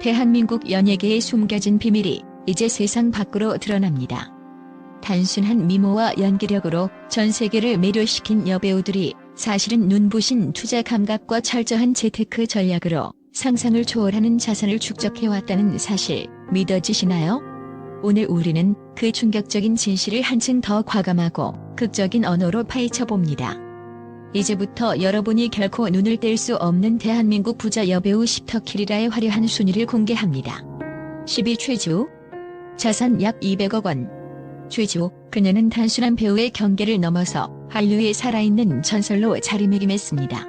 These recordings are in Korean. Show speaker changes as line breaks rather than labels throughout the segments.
대한민국 연예계에 숨겨진 비밀이 이제 세상 밖으로 드러납니다. 단순한 미모와 연기력으로 전 세계를 매료시킨 여배우들이 사실은 눈부신 투자 감각과 철저한 재테크 전략으로 상상을 초월하는 자산을 축적해왔다는 사실 믿어지시나요? 오늘 우리는 그 충격적인 진실을 한층 더 과감하고 극적인 언어로 파헤쳐 봅니다. 이제부터 여러분이 결코 눈을 뗄 수 없는 대한민국 부자 여배우 십터키리라의 화려한 순위를 공개합니다. 10위 최지우 자산 약 200억 원 최지우 그녀는 단순한 배우의 경계를 넘어서 한류의 살아있는 전설로 자리매김했습니다.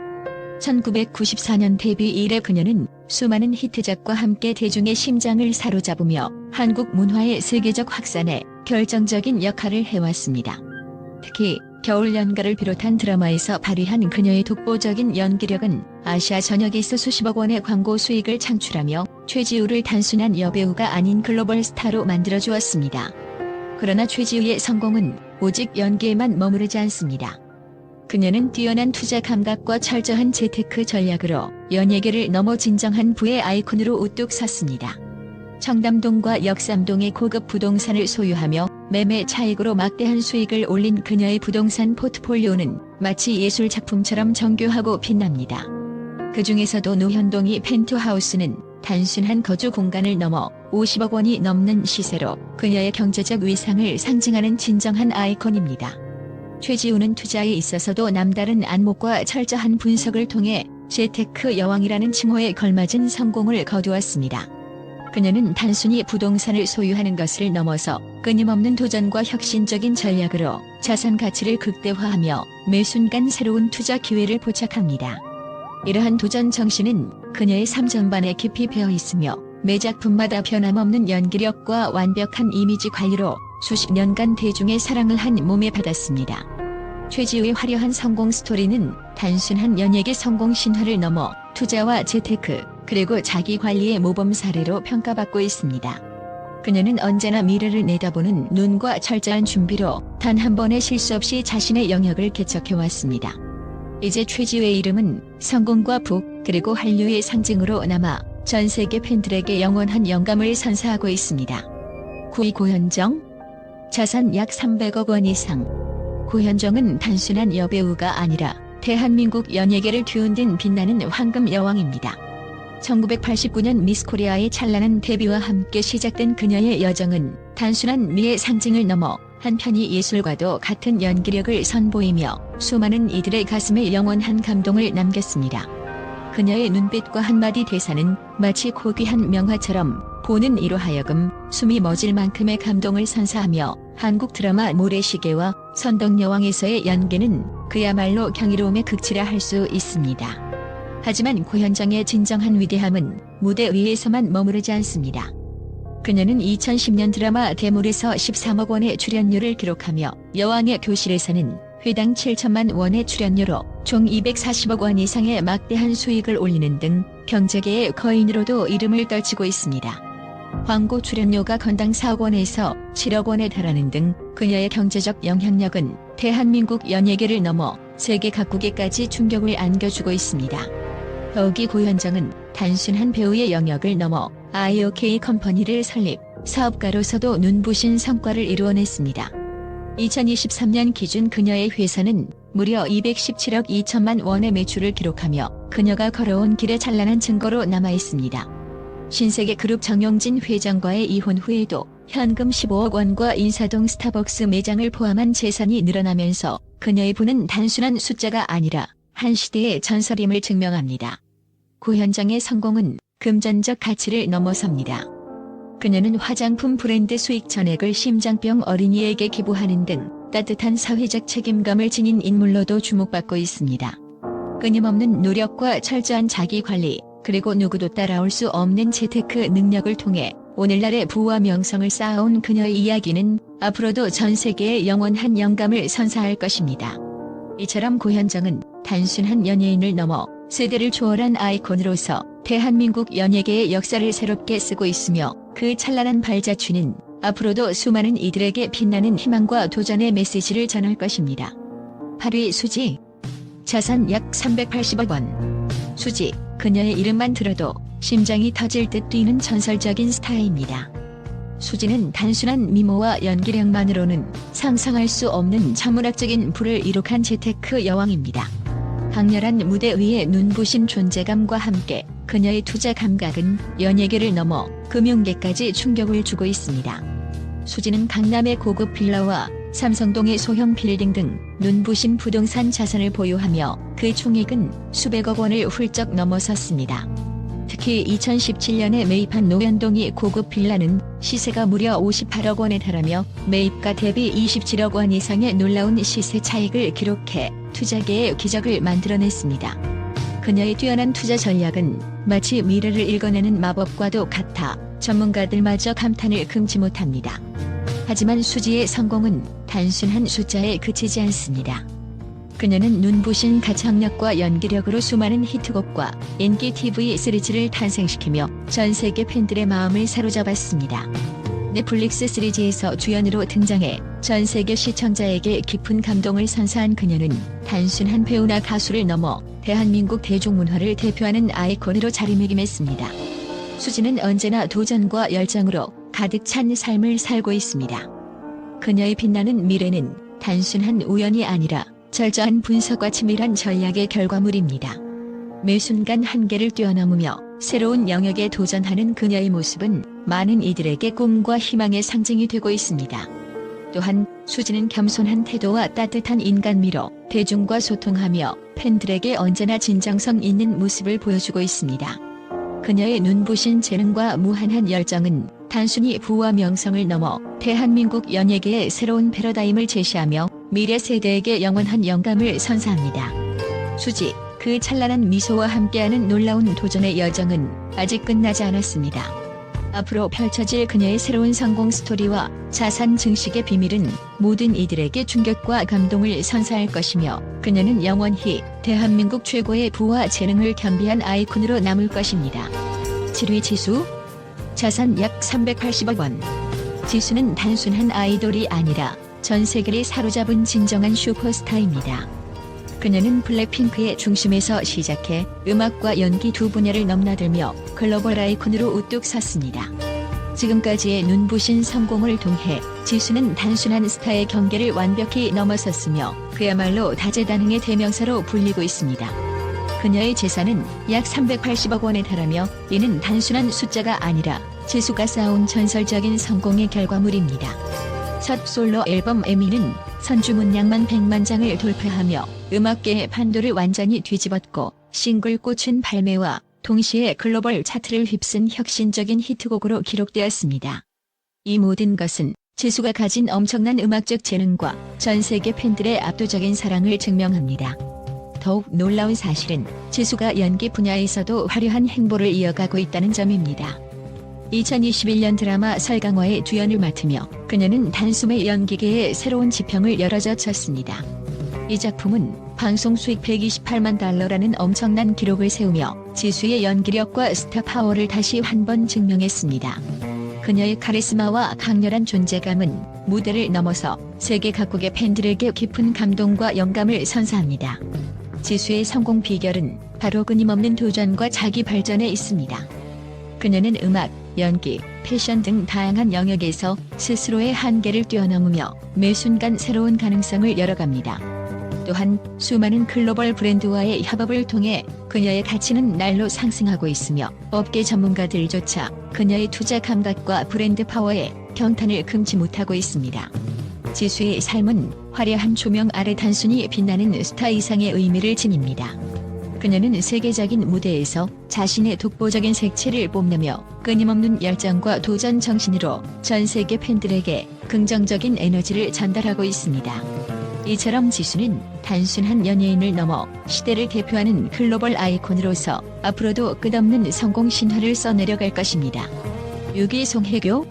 1994년 데뷔 이래 그녀는 수많은 히트작과 함께 대중의 심장을 사로잡으며 한국 문화의 세계적 확산에 결정적인 역할을 해왔습니다. 특히 겨울 연가를 비롯한 드라마에서 발휘한 그녀의 독보적인 연기력은 아시아 전역에서 수십억 원의 광고 수익을 창출하며 최지우를 단순한 여배우가 아닌 글로벌 스타로 만들어 주었습니다. 그러나 최지우의 성공은 오직 연기에만 머무르지 않습니다. 그녀는 뛰어난 투자 감각과 철저한 재테크 전략으로 연예계를 넘어 진정한 부의 아이콘으로 우뚝 섰습니다. 청담동과 역삼동의 고급 부동산을 소유하며 매매 차익으로 막대한 수익을 올린 그녀의 부동산 포트폴리오는 마치 예술 작품처럼 정교하고 빛납니다. 그 중에서도 노현동이 펜트하우스는 단순한 거주 공간을 넘어 50억 원이 넘는 시세로 그녀의 경제적 위상을 상징하는 진정한 아이콘입니다. 최지우는 투자에 있어서도 남다른 안목과 철저한 분석을 통해 재테크 여왕이라는 칭호에 걸맞은 성공을 거두었습니다. 그녀는 단순히 부동산을 소유하는 것을 넘어서 끊임없는 도전과 혁신적인 전략으로 자산 가치를 극대화하며 매 순간 새로운 투자 기회를 포착합니다. 이러한 도전 정신은 그녀의 삶 전반에 깊이 배어 있으며 매 작품마다 변함없는 연기력과 완벽한 이미지 관리로 수십 년간 대중의 사랑을 한 몸에 받았습니다. 최지우의 화려한 성공 스토리는 단순한 연예계 성공 신화를 넘어 투자와 재테크, 그리고 자기 관리의 모범 사례로 평가받고 있습니다. 그녀는 언제나 미래를 내다보는 눈과 철저한 준비로 단 한 번의 실수 없이 자신의 영역을 개척해왔습니다. 이제 최지우의 이름은 성공과 부, 그리고 한류의 상징으로 남아 전 세계 팬들에게 영원한 영감을 선사하고 있습니다. 9위 고현정 자산 약 300억 원 이상 고현정은 단순한 여배우가 아니라 대한민국 연예계를 뒤흔든 빛나는 황금 여왕입니다. 1989년 미스 코리아의 찬란한 데뷔와 함께 시작된 그녀의 여정은 단순한 미의 상징을 넘어 한편이 예술과도 같은 연기력을 선보이며 수많은 이들의 가슴에 영원한 감동을 남겼습니다. 그녀의 눈빛과 한마디 대사는 마치 고귀한 명화처럼 보는 이로 하여금 숨이 멎을 만큼의 감동을 선사하며 한국 드라마 모래시계와 선덕여왕에서의 연기는 그야말로 경이로움의 극치라 할 수 있습니다. 하지만 고현정의 진정한 위대함은 무대 위에서만 머무르지 않습니다. 그녀는 2010년 드라마 대물에서 13억 원의 출연료를 기록하며 여왕의 교실에서는 회당 7천만 원의 출연료로 총 240억 원 이상의 막대한 수익을 올리는 등 경제계의 거인으로도 이름을 떨치고 있습니다. 광고 출연료가 건당 4억 원에서 7억 원에 달하는 등 그녀의 경제적 영향력은 대한민국 연예계를 넘어 세계 각국에까지 충격을 안겨주고 있습니다. 더욱이 고현정은 단순한 배우의 영역을 넘어 IOK 컴퍼니를 설립, 사업가로서도 눈부신 성과를 이루어냈습니다. 2023년 기준 그녀의 회사는 무려 217억 2천만 원의 매출을 기록하며 그녀가 걸어온 길의 찬란한 증거로 남아 있습니다. 신세계 그룹 정용진 회장과의 이혼 후에도 현금 15억 원과 인사동 스타벅스 매장을 포함한 재산이 늘어나면서 그녀의 부는 단순한 숫자가 아니라 한 시대의 전설임을 증명합니다. 고현정의 성공은 금전적 가치를 넘어섭니다. 그녀는 화장품 브랜드 수익 전액을 심장병 어린이에게 기부하는 등 따뜻한 사회적 책임감을 지닌 인물로도 주목받고 있습니다. 끊임없는 노력과 철저한 자기 관리, 그리고 누구도 따라올 수 없는 재테크 능력을 통해 오늘날의 부와 명성을 쌓아온 그녀의 이야기는 앞으로도 전 세계에 영원한 영감을 선사할 것입니다. 이처럼 고현정은 단순한 연예인을 넘어 세대를 초월한 아이콘으로서 대한민국 연예계의 역사를 새롭게 쓰고 있으며 그 찬란한 발자취는 앞으로도 수많은 이들에게 빛나는 희망과 도전의 메시지를 전할 것입니다. 8위 수지 자산 약 380억 원 수지 그녀의 이름만 들어도 심장이 터질 듯 뛰는 전설적인 스타입니다. 수지는 단순한 미모와 연기력만으로는 상상할 수 없는 천문학적인 부를 이룩한 재테크 여왕입니다. 강렬한 무대 위의 눈부신 존재감과 함께 그녀의 투자 감각은 연예계를 넘어 금융계까지 충격을 주고 있습니다. 수지는 강남의 고급 빌라와 삼성동의 소형 빌딩 등 눈부신 부동산 자산을 보유하며 그 총액은 수백억 원을 훌쩍 넘어섰습니다. 특히 2017년에 매입한 노현동의 고급 빌라는 시세가 무려 58억 원에 달하며 매입가 대비 27억 원 이상의 놀라운 시세 차익을 기록해 투자계의 기적을 만들어냈습니다. 그녀의 뛰어난 투자 전략은 마치 미래를 읽어내는 마법과도 같아 전문가들마저 감탄을 금치 못합니다. 하지만 수지의 성공은 단순한 숫자에 그치지 않습니다. 그녀는 눈부신 가창력과 연기력으로 수많은 히트곡과 인기 TV 시리즈를 탄생시키며 전 세계 팬들의 마음을 사로잡았습니다. 넷플릭스 시리즈에서 주연으로 등장해 전 세계 시청자에게 깊은 감동을 선사한 그녀는 단순한 배우나 가수를 넘어 대한민국 대중문화를 대표하는 아이콘으로 자리매김했습니다. 수지는 언제나 도전과 열정으로 가득 찬 삶을 살고 있습니다. 그녀의 빛나는 미래는 단순한 우연이 아니라 철저한 분석과 치밀한 전략의 결과물입니다. 매 순간 한계를 뛰어넘으며 새로운 영역에 도전하는 그녀의 모습은 많은 이들에게 꿈과 희망의 상징이 되고 있습니다. 또한 수지는 겸손한 태도와 따뜻한 인간미로 대중과 소통하며 팬들에게 언제나 진정성 있는 모습을 보여주고 있습니다. 그녀의 눈부신 재능과 무한한 열정은 단순히 부와 명성을 넘어 대한민국 연예계의 새로운 패러다임을 제시하며 미래 세대에게 영원한 영감을 선사합니다. 수지, 그 찬란한 미소와 함께하는 놀라운 도전의 여정은 아직 끝나지 않았습니다. 앞으로 펼쳐질 그녀의 새로운 성공 스토리와 자산 증식의 비밀은 모든 이들에게 충격과 감동을 선사할 것이며 그녀는 영원히 대한민국 최고의 부와 재능을 겸비한 아이콘으로 남을 것입니다. 7위 지수 자산 약 380억 원 지수는 단순한 아이돌이 아니라 전 세계를 사로잡은 진정한 슈퍼스타입니다. 그녀는 블랙핑크의 중심에서 시작해 음악과 연기 두 분야를 넘나들며 글로벌 아이콘으로 우뚝 섰습니다. 지금까지의 눈부신 성공을 통해 지수는 단순한 스타의 경계를 완벽히 넘어섰으며 그야말로 다재다능의 대명사로 불리고 있습니다. 그녀의 재산은 약 380억 원에 달하며 이는 단순한 숫자가 아니라 지수가 쌓아온 전설적인 성공의 결과물입니다. 첫 솔로 앨범 에미는 선주문량만 100만 장을 돌파하며 음악계의 판도를 완전히 뒤집었고 싱글 꽃은 발매와 동시에 글로벌 차트를 휩쓴 혁신적인 히트곡으로 기록되었습니다. 이 모든 것은 지수가 가진 엄청난 음악적 재능과 전 세계 팬들의 압도적인 사랑을 증명합니다. 더욱 놀라운 사실은 지수가 연기 분야에서도 화려한 행보를 이어가고 있다는 점입니다. 2021년 드라마 설강화의 주연을 맡으며 그녀는 단숨에 연기계의 새로운 지평을 열어젖혔습니다. 이 작품은 방송 수익 128만 달러라는 엄청난 기록을 세우며 지수의 연기력과 스타 파워를 다시 한 번 증명했습니다. 그녀의 카리스마와 강렬한 존재감은 무대를 넘어서 세계 각국의 팬들에게 깊은 감동과 영감을 선사합니다. 지수의 성공 비결은 바로 끊임없는 도전과 자기 발전에 있습니다. 그녀는 음악, 연기, 패션 등 다양한 영역에서 스스로의 한계를 뛰어넘으며 매 순간 새로운 가능성을 열어갑니다. 또한 수많은 글로벌 브랜드와의 협업을 통해 그녀의 가치는 날로 상승하고 있으며 업계 전문가들조차 그녀의 투자 감각과 브랜드 파워에 경탄을 금치 못하고 있습니다. 지수의 삶은 화려한 조명 아래 단순히 빛나는 스타 이상의 의미를 지닙니다. 그녀는 세계적인 무대에서 자신의 독보적인 색채를 뽐내며 끊임없는 열정과 도전 정신으로 전 세계 팬들에게 긍정적인 에너지를 전달하고 있습니다. 이처럼 지수는 단순한 연예인을 넘어 시대를 대표하는 글로벌 아이콘으로서 앞으로도 끝없는 성공 신화를 써내려갈 것입니다. 6위 송혜교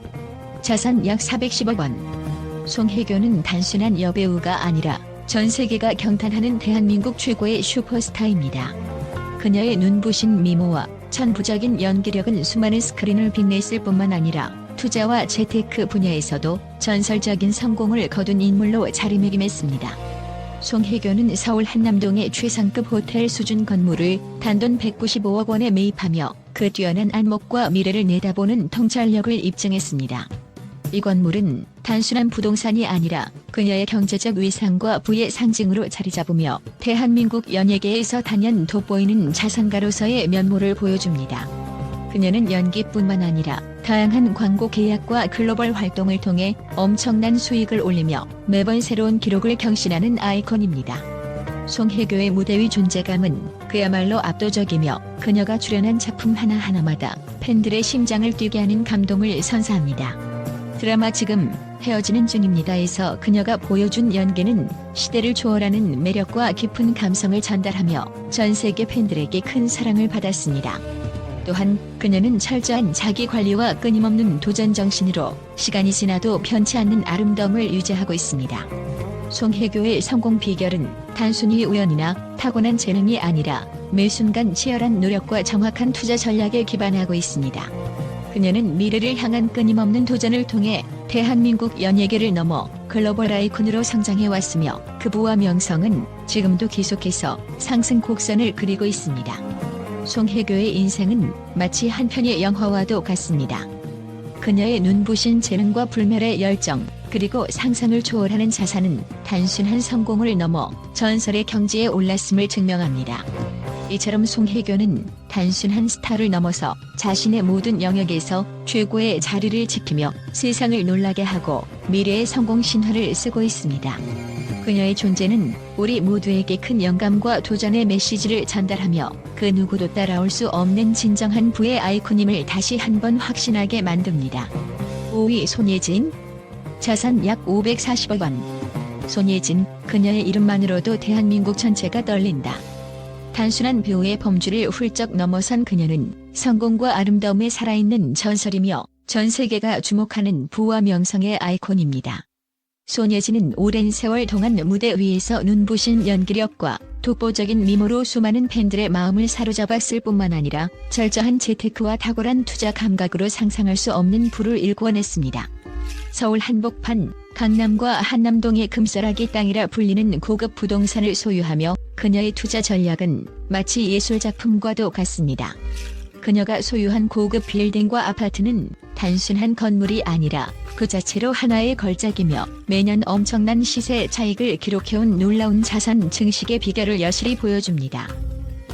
자산 약 410억 원 송혜교는 단순한 여배우가 아니라 전 세계가 경탄하는 대한민국 최고의 슈퍼스타입니다. 그녀의 눈부신 미모와 천부적인 연기력은 수많은 스크린을 빛냈을 뿐만 아니라 투자와 재테크 분야에서도 전설적인 성공을 거둔 인물로 자리매김했습니다. 송혜교는 서울 한남동의 최상급 호텔 수준 건물을 단돈 195억 원에 매입하며 그 뛰어난 안목과 미래를 내다보는 통찰력을 입증했습니다. 이 건물은 단순한 부동산이 아니라 그녀의 경제적 위상과 부의 상징으로 자리 잡으며 대한민국 연예계에서 단연 돋보이는 자산가로서의 면모를 보여줍니다. 그녀는 연기뿐만 아니라 다양한 광고 계약과 글로벌 활동을 통해 엄청난 수익을 올리며 매번 새로운 기록을 경신하는 아이콘입니다. 송혜교의 무대 위 존재감은 그야말로 압도적이며 그녀가 출연한 작품 하나하나마다 팬들의 심장을 뛰게 하는 감동을 선사합니다. 드라마 지금 헤어지는 중입니다에서 그녀가 보여준 연기는 시대를 초월하는 매력과 깊은 감성을 전달하며 전 세계 팬들에게 큰 사랑을 받았습니다. 또한 그녀는 철저한 자기 관리와 끊임없는 도전 정신으로 시간이 지나도 변치 않는 아름다움을 유지하고 있습니다. 송혜교의 성공 비결은 단순히 우연이나 타고난 재능이 아니라 매 순간 치열한 노력과 정확한 투자 전략에 기반하고 있습니다. 그녀는 미래를 향한 끊임없는 도전을 통해 대한민국 연예계를 넘어 글로벌 아이콘으로 성장해 왔으며 그 부와 명성은 지금도 계속해서 상승 곡선을 그리고 있습니다. 송혜교의 인생은 마치 한 편의 영화와도 같습니다. 그녀의 눈부신 재능과 불멸의 열정, 그리고 상상을 초월하는 자산은 단순한 성공을 넘어 전설의 경지에 올랐음을 증명합니다. 이처럼 송혜교는 단순한 스타를 넘어서 자신의 모든 영역에서 최고의 자리를 지키며 세상을 놀라게 하고 미래의 성공 신화를 쓰고 있습니다. 그녀의 존재는 우리 모두에게 큰 영감과 도전의 메시지를 전달하며 그 누구도 따라올 수 없는 진정한 부의 아이콘임을 다시 한번 확신하게 만듭니다. 5위 손예진 자산 약 540억 원 손예진 그녀의 이름만으로도 대한민국 전체가 떨린다. 단순한 배우의 범주를 훌쩍 넘어선 그녀는 성공과 아름다움에 살아있는 전설이며 전 세계가 주목하는 부와 명성의 아이콘입니다. 손예진은 오랜 세월 동안 무대 위에서 눈부신 연기력과 독보적인 미모로 수많은 팬들의 마음을 사로잡았을 뿐만 아니라 철저한 재테크와 탁월한 투자 감각으로 상상할 수 없는 부를 일궈냈습니다. 서울 한복판, 강남과 한남동의 금싸라기 땅이라 불리는 고급 부동산을 소유하며 그녀의 투자 전략은 마치 예술 작품과도 같습니다. 그녀가 소유한 고급 빌딩과 아파트는 단순한 건물이 아니라 그 자체로 하나의 걸작이며 매년 엄청난 시세 차익을 기록해온 놀라운 자산 증식의 비결을 여실히 보여줍니다.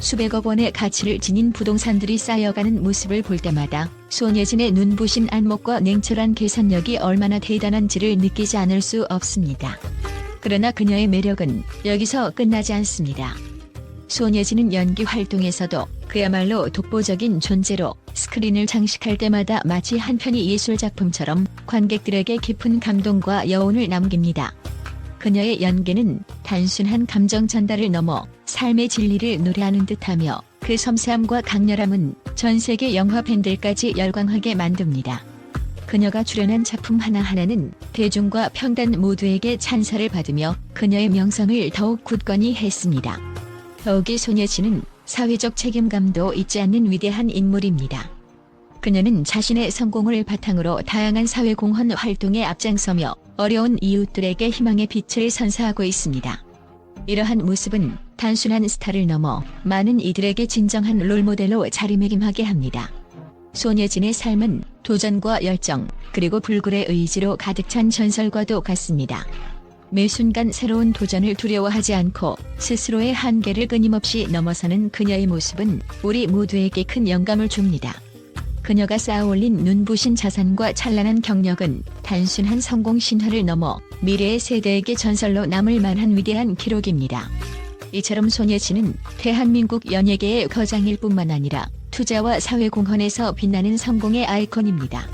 수백억 원의 가치를 지닌 부동산들이 쌓여가는 모습을 볼 때마다 손예진의 눈부신 안목과 냉철한 계산력이 얼마나 대단한지를 느끼지 않을 수 없습니다. 그러나 그녀의 매력은 여기서 끝나지 않습니다. 손예진은 연기 활동에서도 그야말로 독보적인 존재로 스크린을 장식할 때마다 마치 한 편의 예술 작품처럼 관객들에게 깊은 감동과 여운을 남깁니다. 그녀의 연기는 단순한 감정 전달을 넘어 삶의 진리를 노래하는 듯하며 그 섬세함과 강렬함은 전 세계 영화 팬들까지 열광하게 만듭니다. 그녀가 출연한 작품 하나하나는 대중과 평단 모두에게 찬사를 받으며 그녀의 명성을 더욱 굳건히 했습니다. 더욱이 손예진은 사회적 책임감도 잊지 않는 위대한 인물입니다. 그녀는 자신의 성공을 바탕으로 다양한 사회공헌 활동에 앞장서며 어려운 이웃들에게 희망의 빛을 선사하고 있습니다. 이러한 모습은 단순한 스타를 넘어 많은 이들에게 진정한 롤모델로 자리매김하게 합니다. 손예진의 삶은 도전과 열정, 그리고 불굴의 의지로 가득 찬 전설과도 같습니다. 매 순간 새로운 도전을 두려워하지 않고 스스로의 한계를 끊임없이 넘어서는 그녀의 모습은 우리 모두에게 큰 영감을 줍니다. 그녀가 쌓아올린 눈부신 자산과 찬란한 경력은 단순한 성공 신화를 넘어 미래의 세대에게 전설로 남을 만한 위대한 기록입니다. 이처럼 손예진은 대한민국 연예계의 거장일 뿐만 아니라 투자와 사회공헌에서 빛나는 성공의 아이콘입니다.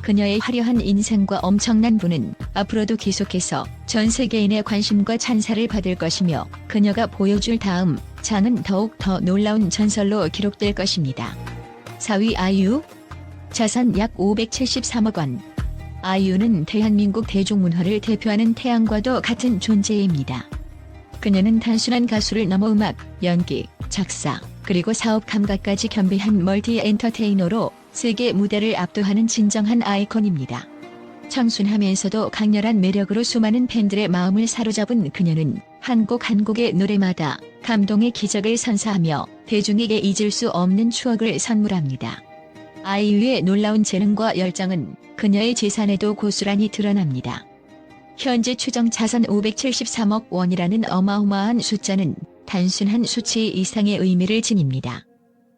그녀의 화려한 인생과 엄청난 부는 앞으로도 계속해서 전 세계인의 관심과 찬사를 받을 것이며 그녀가 보여줄 다음 장은 더욱 더 놀라운 전설로 기록될 것입니다. 4위 아이유 자산 약 573억 원 아이유는 대한민국 대중문화를 대표하는 태양과도 같은 존재입니다. 그녀는 단순한 가수를 넘어 음악, 연기, 작사, 그리고 사업 감각까지 겸비한 멀티 엔터테이너로 세계 무대를 압도하는 진정한 아이콘입니다. 청순하면서도 강렬한 매력으로 수많은 팬들의 마음을 사로잡은 그녀는 한곡 한 곡의 노래마다 감동의 기적을 선사하며 대중에게 잊을 수 없는 추억을 선물합니다. 아이유의 놀라운 재능과 열정은 그녀의 재산에도 고스란히 드러납니다. 현재 추정 자산 573억 원이라는 어마어마한 숫자는 단순한 수치 이상의 의미를 지닙니다.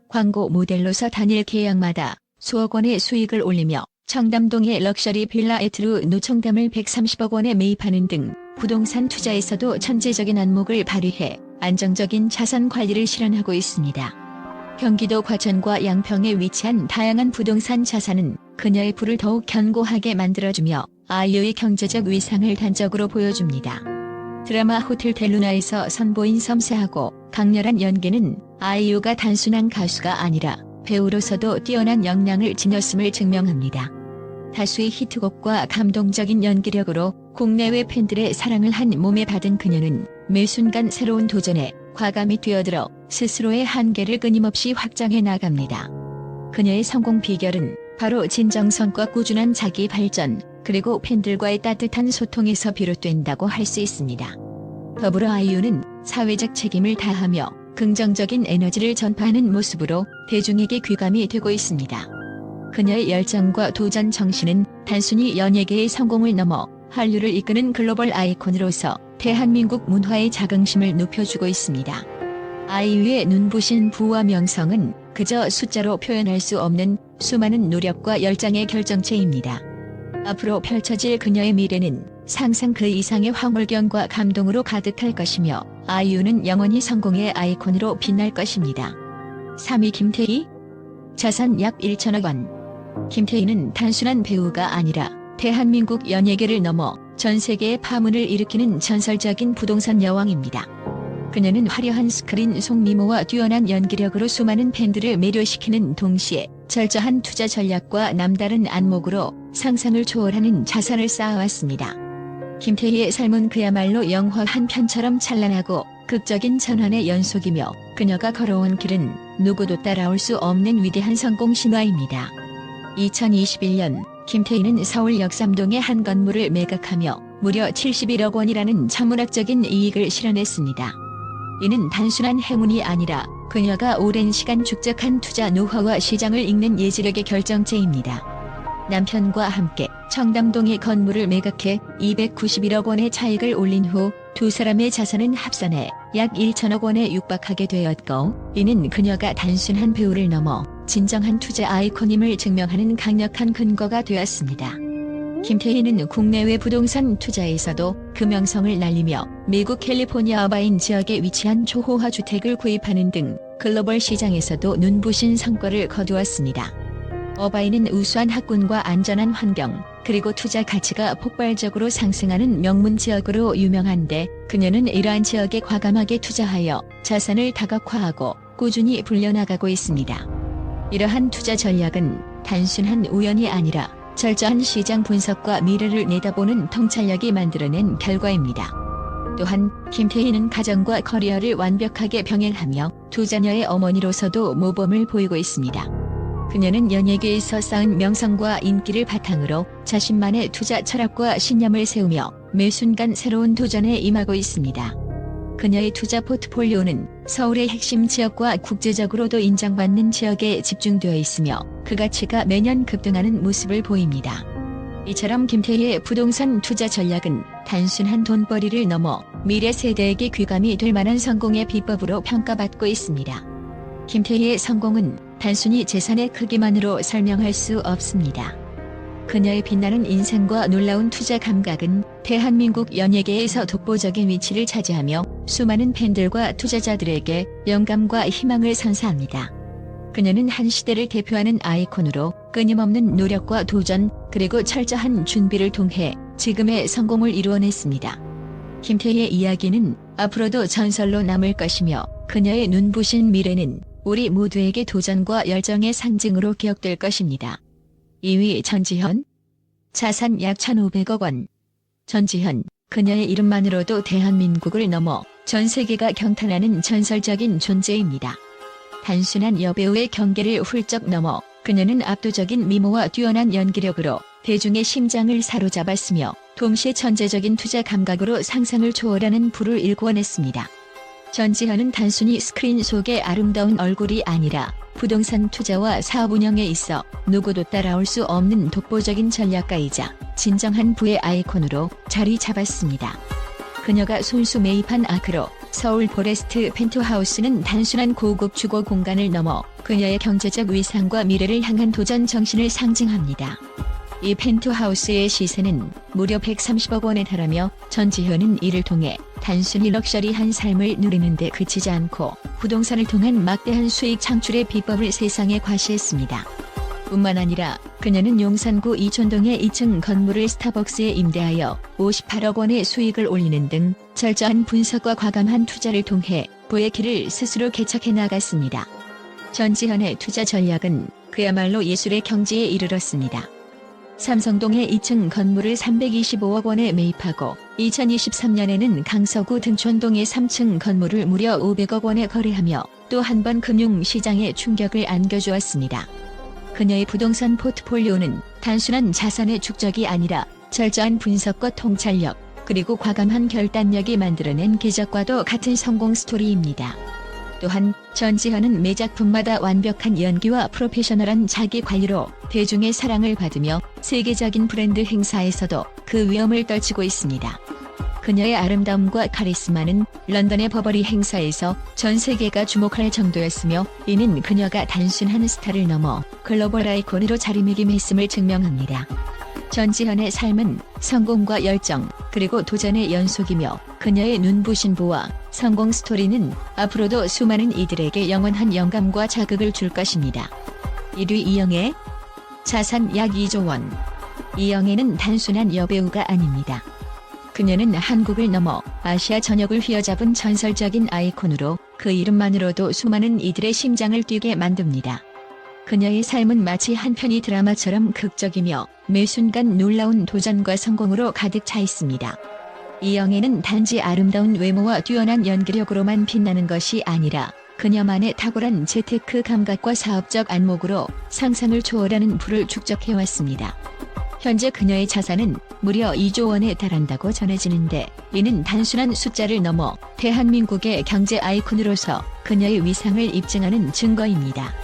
광고 모델로서 단일 계약마다 수억 원의 수익을 올리며 청담동의 럭셔리 빌라 에트루 노청담을 130억 원에 매입하는 등 부동산 투자에서도 천재적인 안목을 발휘해 안정적인 자산 관리를 실현하고 있습니다. 경기도 과천과 양평에 위치한 다양한 부동산 자산은 그녀의 부를 더욱 견고하게 만들어주며 아이유의 경제적 위상을 단적으로 보여줍니다. 드라마 호텔 델루나에서 선보인 섬세하고 강렬한 연기는 아이유가 단순한 가수가 아니라 배우로서도 뛰어난 역량을 지녔음을 증명합니다. 다수의 히트곡과 감동적인 연기력으로 국내외 팬들의 사랑을 한 몸에 받은 그녀는 매 순간 새로운 도전에 과감히 뛰어들어 스스로의 한계를 끊임없이 확장해 나갑니다. 그녀의 성공 비결은 바로 진정성과 꾸준한 자기 발전, 그리고 팬들과의 따뜻한 소통에서 비롯된다고 할 수 있습니다. 더불어 아이유는 사회적 책임을 다하며 긍정적인 에너지를 전파하는 모습으로 대중에게 귀감이 되고 있습니다. 그녀의 열정과 도전 정신은 단순히 연예계의 성공을 넘어 한류를 이끄는 글로벌 아이콘으로서 대한민국 문화의 자긍심을 높여주고 있습니다. 아이유의 눈부신 부와 명성은 그저 숫자로 표현할 수 없는 수많은 노력과 열정의 결정체입니다. 앞으로 펼쳐질 그녀의 미래는 상상 그 이상의 황홀경과 감동으로 가득할 것이며 아이유는 영원히 성공의 아이콘으로 빛날 것입니다. 3위 김태희 자산 약 1천억 원 김태희는 단순한 배우가 아니라 대한민국 연예계를 넘어 전 세계의 파문을 일으키는 전설적인 부동산 여왕입니다. 그녀는 화려한 스크린 속미모와 뛰어난 연기력으로 수많은 팬들을 매료시키는 동시에 철저한 투자 전략과 남다른 안목으로 상상을 초월하는 자산을 쌓아왔습니다. 김태희의 삶은 그야말로 영화 한 편처럼 찬란하고 극적인 전환의 연속이며 그녀가 걸어온 길은 누구도 따라올 수 없는 위대한 성공 신화입니다. 2021년 김태희는 서울 역삼동의 한 건물을 매각하며 무려 71억 원이라는 천문학적인 이익을 실현했습니다. 이는 단순한 행운이 아니라 그녀가 오랜 시간 축적한 투자 노하우와 시장을 읽는 예지력의 결정체입니다. 남편과 함께 청담동의 건물을 매각해 291억 원의 차익을 올린 후 두 사람의 자산은 합산해 약 1천억 원에 육박하게 되었고 이는 그녀가 단순한 배우를 넘어 진정한 투자 아이콘임을 증명하는 강력한 근거가 되었습니다. 김태희는 국내외 부동산 투자에서도 그 명성을 날리며 미국 캘리포니아 어바인 지역에 위치한 초호화 주택을 구입하는 등 글로벌 시장에서도 눈부신 성과를 거두었습니다. 어바인은 우수한 학군과 안전한 환경, 그리고 투자 가치가 폭발적으로 상승하는 명문 지역으로 유명한데 그녀는 이러한 지역에 과감하게 투자하여 자산을 다각화하고 꾸준히 불려나가고 있습니다. 이러한 투자 전략은 단순한 우연이 아니라 철저한 시장 분석과 미래를 내다보는 통찰력이 만들어낸 결과입니다. 또한 김태희는 가정과 커리어를 완벽하게 병행하며 두 자녀의 어머니로서도 모범을 보이고 있습니다. 그녀는 연예계에서 쌓은 명성과 인기를 바탕으로 자신만의 투자 철학과 신념을 세우며 매 순간 새로운 도전에 임하고 있습니다. 그녀의 투자 포트폴리오는 서울의 핵심 지역과 국제적으로도 인정받는 지역에 집중되어 있으며 그 가치가 매년 급등하는 모습을 보입니다. 이처럼 김태희의 부동산 투자 전략은 단순한 돈벌이를 넘어 미래 세대에게 귀감이 될 만한 성공의 비법으로 평가받고 있습니다. 김태희의 성공은 단순히 재산의 크기만으로 설명할 수 없습니다. 그녀의 빛나는 인생과 놀라운 투자 감각은 대한민국 연예계에서 독보적인 위치를 차지하며 수많은 팬들과 투자자들에게 영감과 희망을 선사합니다. 그녀는 한 시대를 대표하는 아이콘으로 끊임없는 노력과 도전, 그리고 철저한 준비를 통해 지금의 성공을 이루어냈습니다. 김태희의 이야기는 앞으로도 전설로 남을 것이며 그녀의 눈부신 미래는 우리 모두에게 도전과 열정의 상징으로 기억될 것입니다. 2위 전지현 자산 약 1,500억 원 전지현 그녀의 이름만으로도 대한민국을 넘어 전 세계가 경탄하는 전설적인 존재입니다. 단순한 여배우의 경계를 훌쩍 넘어 그녀는 압도적인 미모와 뛰어난 연기력으로 대중의 심장을 사로잡았으며 동시에 천재적인 투자 감각으로 상상을 초월하는 부를 일궈냈습니다. 전지현은 단순히 스크린 속의 아름다운 얼굴이 아니라 부동산 투자와 사업 운영에 있어 누구도 따라올 수 없는 독보적인 전략가이자 진정한 부의 아이콘으로 자리 잡았습니다. 그녀가 손수 매입한 아크로 서울 포레스트 펜트하우스는 단순한 고급 주거 공간을 넘어 그녀의 경제적 위상과 미래를 향한 도전 정신을 상징합니다. 이 펜트하우스의 시세는 무려 130억 원에 달하며 전지현은 이를 통해 단순히 럭셔리한 삶을 누리는 데 그치지 않고 부동산을 통한 막대한 수익 창출의 비법을 세상에 과시했습니다. 뿐만 아니라 그녀는 용산구 이촌동의 2층 건물을 스타벅스에 임대하여 58억 원의 수익을 올리는 등 철저한 분석과 과감한 투자를 통해 부의 길을 스스로 개척해 나갔습니다. 전지현의 투자 전략은 그야말로 예술의 경지에 이르렀습니다. 삼성동의 2층 건물을 325억 원에 매입하고 2023년에는 강서구 등촌동의 3층 건물을 무려 500억 원에 거래하며 또 한 번 금융시장에 충격을 안겨주었습니다. 그녀의 부동산 포트폴리오는 단순한 자산의 축적이 아니라 철저한 분석과 통찰력, 그리고 과감한 결단력이 만들어낸 기적과도 같은 성공 스토리입니다. 또한 전지현은 매 작품마다 완벽한 연기와 프로페셔널한 자기 관리로 대중의 사랑을 받으며 세계적인 브랜드 행사에서도 그 위엄을 떨치고 있습니다. 그녀의 아름다움과 카리스마는 런던의 버버리 행사에서 전 세계가 주목할 정도였으며 이는 그녀가 단순한 스타를 넘어 글로벌 아이콘으로 자리매김했음을 증명합니다. 전지현의 삶은 성공과 열정, 그리고 도전의 연속이며 그녀의 눈부신 부와 성공 스토리는 앞으로도 수많은 이들에게 영원한 영감과 자극을 줄 것입니다. 1위 이영애 자산 약 2조 원 이영애는 단순한 여배우가 아닙니다. 그녀는 한국을 넘어 아시아 전역을 휘어잡은 전설적인 아이콘으로 그 이름만으로도 수많은 이들의 심장을 뛰게 만듭니다. 그녀의 삶은 마치 한 편의 드라마처럼 극적이며 매 순간 놀라운 도전과 성공으로 가득 차 있습니다. 이영애는 단지 아름다운 외모와 뛰어난 연기력으로만 빛나는 것이 아니라 그녀만의 탁월한 재테크 감각과 사업적 안목으로 상상을 초월하는 부를 축적해왔습니다. 현재 그녀의 자산은 무려 2조 원에 달한다고 전해지는데 이는 단순한 숫자를 넘어 대한민국의 경제 아이콘으로서 그녀의 위상을 입증하는 증거입니다.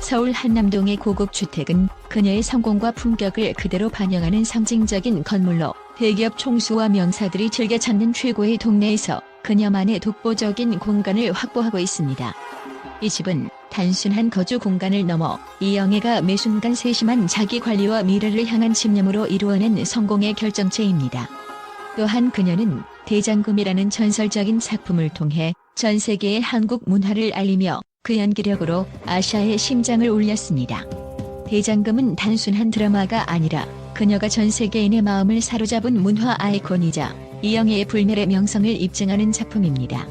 서울 한남동의 고급 주택은 그녀의 성공과 품격을 그대로 반영하는 상징적인 건물로 대기업 총수와 명사들이 즐겨 찾는 최고의 동네에서 그녀만의 독보적인 공간을 확보하고 있습니다. 이 집은 단순한 거주 공간을 넘어 이영애가 매 순간 세심한 자기 관리와 미래를 향한 집념으로 이루어낸 성공의 결정체입니다. 또한 그녀는 대장금이라는 전설적인 작품을 통해 전 세계의 한국 문화를 알리며 그 연기력으로 아시아의 심장을 울렸습니다. 대장금은 단순한 드라마가 아니라 그녀가 전 세계인의 마음을 사로잡은 문화 아이콘이자 이영애의 불멸의 명성을 입증하는 작품입니다.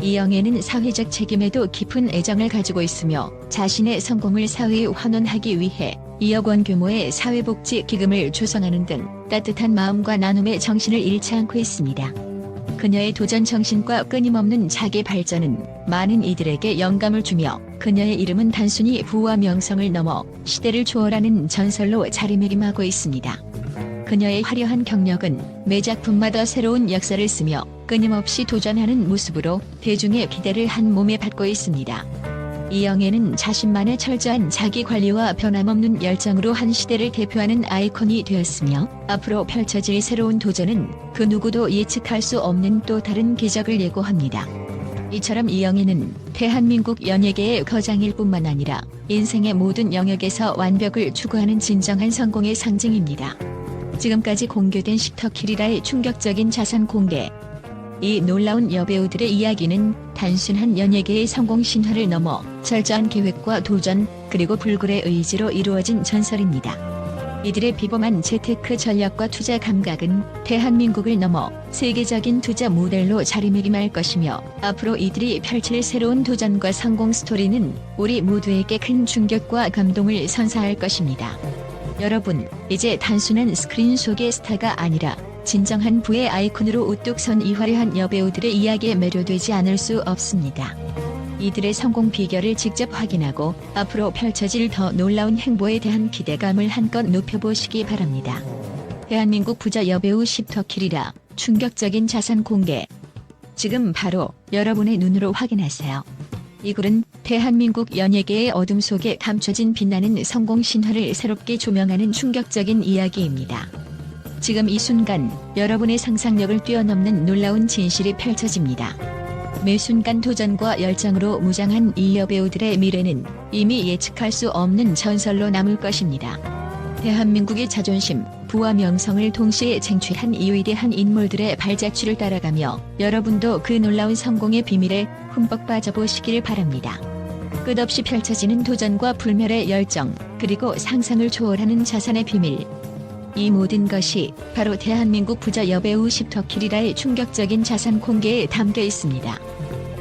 이영애는 사회적 책임에도 깊은 애정을 가지고 있으며 자신의 성공을 사회에 환원하기 위해 2억 원 규모의 사회복지 기금을 조성하는 등 따뜻한 마음과 나눔의 정신을 잃지 않고 있습니다. 그녀의 도전 정신과 끊임없는 자기 발전은 많은 이들에게 영감을 주며 그녀의 이름은 단순히 부와 명성을 넘어 시대를 초월하는 전설로 자리매김하고 있습니다. 그녀의 화려한 경력은 매 작품마다 새로운 역사를 쓰며 끊임없이 도전하는 모습으로 대중의 기대를 한 몸에 받고 있습니다. 이영애는 자신만의 철저한 자기 관리와 변함없는 열정으로 한 시대를 대표하는 아이콘이 되었으며 앞으로 펼쳐질 새로운 도전은 그 누구도 예측할 수 없는 또 다른 기적을 예고합니다. 이처럼 이영애는 대한민국 연예계의 거장일 뿐만 아니라 인생의 모든 영역에서 완벽을 추구하는 진정한 성공의 상징입니다. 지금까지 공개된 식터키리라의 충격적인 자산 공개. 이 놀라운 여배우들의 이야기는 단순한 연예계의 성공 신화를 넘어 철저한 계획과 도전, 그리고 불굴의 의지로 이루어진 전설입니다. 이들의 비범한 재테크 전략과 투자 감각은 대한민국을 넘어 세계적인 투자 모델로 자리매김할 것이며 앞으로 이들이 펼칠 새로운 도전과 성공 스토리는 우리 모두에게 큰 충격과 감동을 선사할 것입니다. 여러분, 이제 단순한 스크린 속의 스타가 아니라 진정한 부의 아이콘으로 우뚝 선 이 화려한 여배우들의 이야기에 매료되지 않을 수 없습니다. 이들의 성공 비결을 직접 확인하고 앞으로 펼쳐질 더 놀라운 행보에 대한 기대감을 한껏 높여보시기 바랍니다. 대한민국 부자 여배우 십터킬이라 충격적인 자산 공개 지금 바로 여러분의 눈으로 확인하세요. 이 글은 대한민국 연예계의 어둠 속에 감춰진 빛나는 성공 신화를 새롭게 조명하는 충격적인 이야기입니다. 지금 이 순간 여러분의 상상력을 뛰어넘는 놀라운 진실이 펼쳐집니다. 매 순간 도전과 열정으로 무장한 이 여배우들의 미래는 이미 예측할 수 없는 전설로 남을 것입니다. 대한민국의 자존심, 부와 명성을 동시에 쟁취한 이 위대한 인물들의 발자취를 따라가며 여러분도 그 놀라운 성공의 비밀에 흠뻑 빠져보시길 바랍니다. 끝없이 펼쳐지는 도전과 불멸의 열정, 그리고 상상을 초월하는 자산의 비밀. 이 모든 것이 바로 대한민국 부자 여배우 십터키리라의 충격적인 자산 공개에 담겨 있습니다.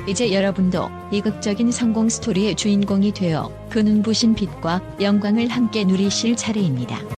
이제 여러분도 이극적인 성공 스토리의 주인공이 되어 그 눈부신 빛과 영광을 함께 누리실 차례입니다.